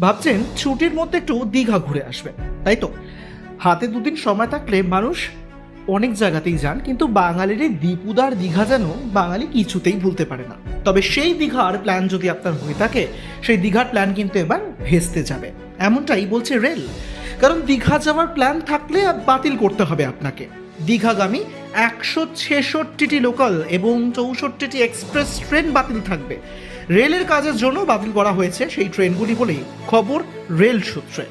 ভাবছেন ছুটির মধ্যে একটু দীঘা ঘুরে আসবে তাই তো? হাতে দুদিন সময় থাকলে মানুষ অনেক জায়গাতেই যান, কিন্তু বাঙালির এই দীপুদার দীঘা যেন বাঙালি কিছুতেই ভুলতে পারে না। তবে সেই দীঘার প্ল্যান যদি আপনার হয়ে থাকে, সেই দীঘার প্ল্যান কিন্তু এবার ভেস্তে যাবে। এমনটাই বলছে রেল। কারণ দীঘা যাওয়ার প্ল্যান থাকলে বাতিল করতে হবে আপনাকে। দীঘাগামী একশো ছেষট্টিটি লোকাল এবং চৌষট্টিটি এক্সপ্রেস ট্রেন বাতিল থাকবে। রেলের কাজের জন্য বাতিল করা হয়েছে সেই ট্রেনগুলি বলেই খবর রেল সূত্রে।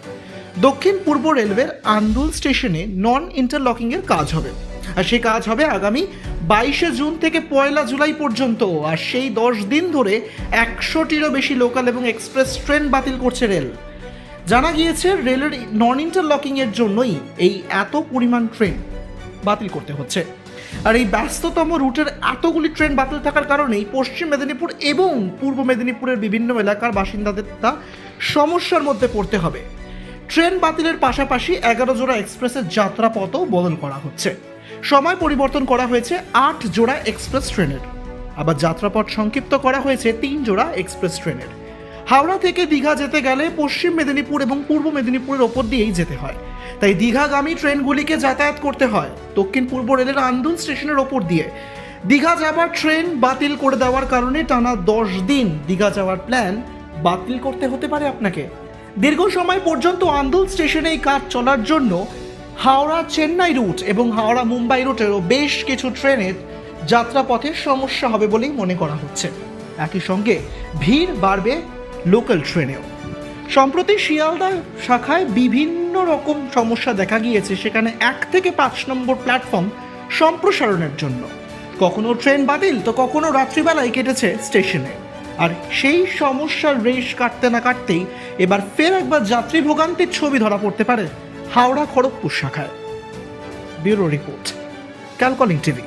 দক্ষিণ পূর্ব রেলওয়ের আন্দুল স্টেশনে নন ইন্টারলকিংয়ের কাজ হবে। আর সেই কাজ হবে আগামী বাইশে জুন থেকে পয়লা জুলাই পর্যন্ত। আর সেই দশ দিন ধরে একশোটিরও বেশি লোকাল এবং এক্সপ্রেস ট্রেন বাতিল করছে রেল। জানা গিয়েছে রেলের নন ইন্টারলকিংয়ের জন্যই এই এত পরিমাণ ট্রেন বাতিল করতে হচ্ছে। আর এই ব্যস্ততম রুটের এতগুলি ট্রেন বাতিল থাকার কারণেই পশ্চিম মেদিনীপুর এবং পূর্ব মেদিনীপুরের বিভিন্ন এলাকার বাসিন্দাদের তা সমস্যার মধ্যে পড়তে হবে। ট্রেন বাতিলের পাশাপাশি এগারো জোড়া এক্সপ্রেসের যাত্রাপথও বদল করা হচ্ছে। সময় পরিবর্তন করা হয়েছে আট জোড়া এক্সপ্রেস ট্রেনের। আবার যাত্রাপথ সংক্ষিপ্ত করা হয়েছে তিন জোড়া এক্সপ্রেস ট্রেনের। হাওড়া থেকে দীঘা যেতে গেলে পশ্চিম মেদিনীপুর এবং পূর্ব মেদিনীপুরের ওপর দিয়েই যেতে হয়। তাই দীঘাগামী ট্রেনগুলিকে যাতায়াত করতে হয় দক্ষিণ পূর্ব রেলের আন্দুল স্টেশনের ওপর দিয়ে। দীঘা যাওয়ার ট্রেন বাতিল করে দেওয়ার কারণে টানা দশ দিন দীঘা যাওয়ার প্ল্যান বাতিল করতে হতে পারে আপনাকে। দীর্ঘ সময় পর্যন্ত আন্দুল স্টেশনে এই কাজ চলার জন্য হাওড়া চেন্নাই রুট এবং হাওড়া মুম্বাই রুটেরও বেশ কিছু ট্রেনের যাত্রাপথের সমস্যা হবে বলেই মনে করা হচ্ছে। একই সঙ্গে ভিড় বাড়বে লোকাল ট্রেনেও। সম্প্রতি শিয়ালদা শাখায় বিভিন্ন রকম সমস্যা দেখা গিয়েছে, সেখানে এক থেকে পাঁচ নম্বর প্ল্যাটফর্ম সম্প্রসারণের জন্য। কখনো ট্রেন বাতিল, তো কখনো রাত্রিবেলায় কেটেছে স্টেশনে। আর সেই সমস্যার রেশ কাটতে না কাটতেই এবার ফের একবার যাত্রী ভোগান্তির ছবি ধরা পড়তে পারে হাওড়া খড়গপুর শাখায়। ব্যুরো রিপোর্ট, ক্যালকলিং টিভি।